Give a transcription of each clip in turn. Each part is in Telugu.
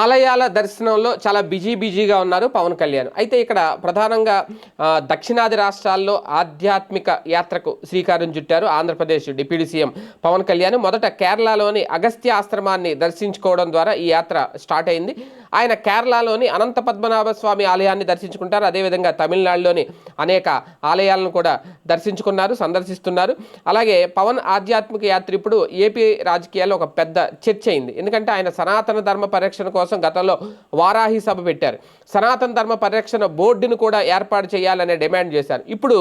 ఆలయాల దర్శనంలో చాలా బిజీ బిజీగా ఉన్నారు పవన్ కళ్యాణ్. అయితే ఇక్కడ ప్రధానంగా దక్షిణాది రాష్ట్రాల్లో ఆధ్యాత్మిక యాత్రకు శ్రీకారం చుట్టారు ఆంధ్రప్రదేశ్ డిప్యూటీ సీఎం పవన్ కళ్యాణ్. మొదట కేరళలోని అగస్త్య ఆశ్రమాన్ని దర్శించుకోవడం ద్వారా ఈ యాత్ర స్టార్ట్ అయింది. ఆయన కేరళలోని అనంత పద్మనాభ స్వామి ఆలయాన్ని దర్శించుకుంటారు. అదేవిధంగా తమిళనాడులోని అనేక ఆలయాలను కూడా దర్శించుకున్నారు సందర్శిస్తున్నారు. అలాగే పవన్ ఆధ్యాత్మిక యాత్ర ఇప్పుడు ఏపీ రాజకీయాల్లో ఒక పెద్ద చర్చ అయింది. ఎందుకంటే ఆయన సనాతన ధర్మ పరిరక్షణ కోసం గతంలో వారాహి సభ పెట్టారు. సనాతన ధర్మ పరిరక్షణ బోర్డును కూడా ఏర్పాటు చేయాలనే డిమాండ్ చేశారు. ఇప్పుడు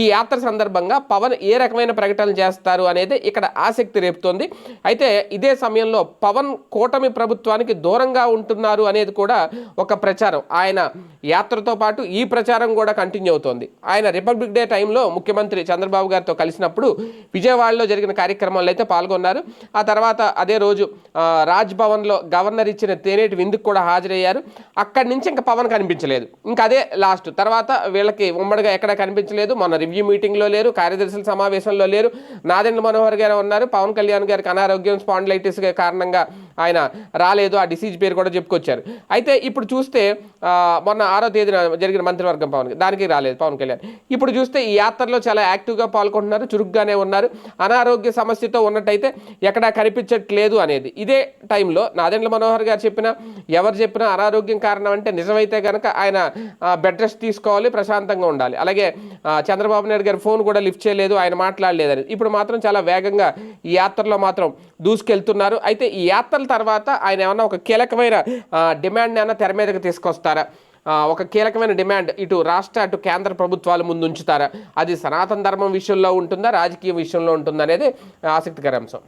ఈ యాత్ర సందర్భంగా పవన్ ఏ రకమైన ప్రకటనలు చేస్తారు అనేది ఇక్కడ ఆసక్తి రేపుతోంది. అయితే ఇదే సమయంలో పవన్ కూటమి ప్రభుత్వానికి దూరంగా ఉంటున్నారు అనేది కూడా ఒక ప్రచారం. ఆయన యాత్రతో పాటు ఈ ప్రచారం కూడా కంటిన్యూ అవుతోంది. ఆయన రిపబ్లిక్ డే టైంలో ముఖ్యమంత్రి చంద్రబాబు గారితో కలిసినప్పుడు విజయవాడలో జరిగిన కార్యక్రమాల్లో అయితే పాల్గొన్నారు. ఆ తర్వాత అదే రోజు రాజ్భవన్లో రాజ్ భవన్లో గవర్నర్ ఇచ్చిన తేనేటి విందుకు కూడా హాజరయ్యారు. అక్కడి నుంచి ఇంకా పవన్ కనిపించలేదు. ఇంకా అదే లాస్ట్ తర్వాత వీళ్ళకి ఉమ్మడిగా ఎక్కడ కనిపించలేదు. మొన్న రివ్యూ మీటింగ్లో లేరు కార్యదర్శుల సమావేశంలో లేరు. నాదెండ్ల మనోహర్ గారు ఉన్నారు. పవన్ కళ్యాణ్ గారికి అనారోగ్యం స్పాండిలైటిస్ కారణంగా ఆయన రాలేదు ఆ డిసీజ్ పేరు కూడా చెప్పుకొచ్చారు. అయితే ఇప్పుడు చూస్తే మొన్న ఆరో తేదీన జరిగిన మంత్రివర్గం పవన్ దానికి రాలేదు పవన్ కళ్యాణ్. ఇప్పుడు చూస్తే ఈ యాత్రలో చాలా యాక్టివ్గా పాల్గొంటున్నారు చురుగ్గానే ఉన్నారు. అనారోగ్య సమస్యతో ఉన్నట్టయితే ఎక్కడా కనిపించట్లేదు అనేది. ఇదే టైంలో నాదెండ్ల మనోహర్ గారు చెప్పిన ఎవరు చెప్పినా అనారోగ్యం కారణం అంటే నిజమైతే కనుక ఆయన బెడ్ రెస్ట్ తీసుకోవాలి ప్రశాంతంగా ఉండాలి. అలాగే చంద్రబాబు నాయుడు గారి ఫోన్ కూడా లిఫ్ట్ చేయలేదు ఆయన మాట్లాడలేదని. ఇప్పుడు మాత్రం చాలా వేగంగా ఈ యాత్రలో మాత్రం దూసుకెళ్తున్నారు. అయితే ఈ యాత్ర మాటల తర్వాత ఆయన ఏమన్నా ఒక కీలకమైన డిమాండ్ ఏమన్నా తెర మీదకి తీసుకొస్తారా? ఒక కీలకమైన డిమాండ్ ఇటు రాష్ట్ర అటు కేంద్ర ప్రభుత్వాలు ముందు ఉంచుతారా అది సనాతన ధర్మం విషయంలో ఉంటుందా? రాజకీయ విషయంలో ఉంటుందా? అనేది ఆసక్తికర అంశం.